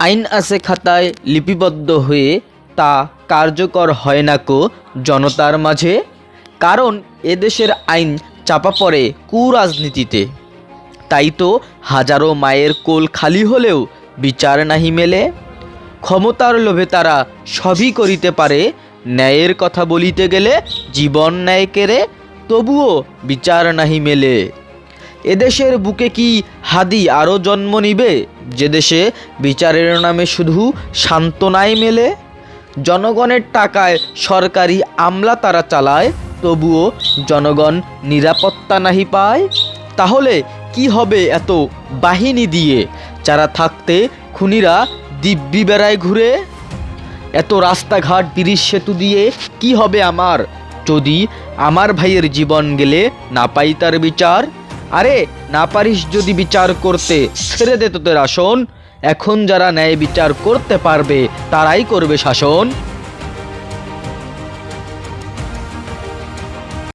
আইন আছে খাতায় লিপিবদ্ধ হয়ে তা কার্যকর হয় না কো জনতার মাঝে? কারণ এদেশের আইন চাপা পড়ে কুরাজনীতিতে। তাই তো হাজারো মায়ের কোল খালি হলেও বিচার নাহি মেলে। ক্ষমতার লোভে তারা সবই করিতে পারে, ন্যায়ের কথা বলিতে গেলে জীবন ন্যায় কেড়ে, তবুও বিচার নাহি মেলে। এদেশের বুকে কি হাদি আরও জন্ম নিবে? যে দেশে বিচারের নামে শুধু সান্ত্বনাই মেলে? জনগণের টাকায় সরকারি আমলা তারা চালায়, তবুও জনগণ নিরাপত্তা নাহি পায়? তাহলে কি হবে এত বাহিনী দিয়ে? যারা থাকতে খুনিরা দিব্যি বেড়ায় ঘুরে? এত রাস্তাঘাট ব্রিজ সেতু দিয়ে কি হবে আমার? যদি আমার ভাইয়ের জীবন গেলে না পাই তার বিচার? আরে, না পারিস যদি বিচার করতে। ছেড়ে দে তোদের আসন। এখন যারা ন্যায় বিচার করতে পারবে, তারাই করবে শাসন।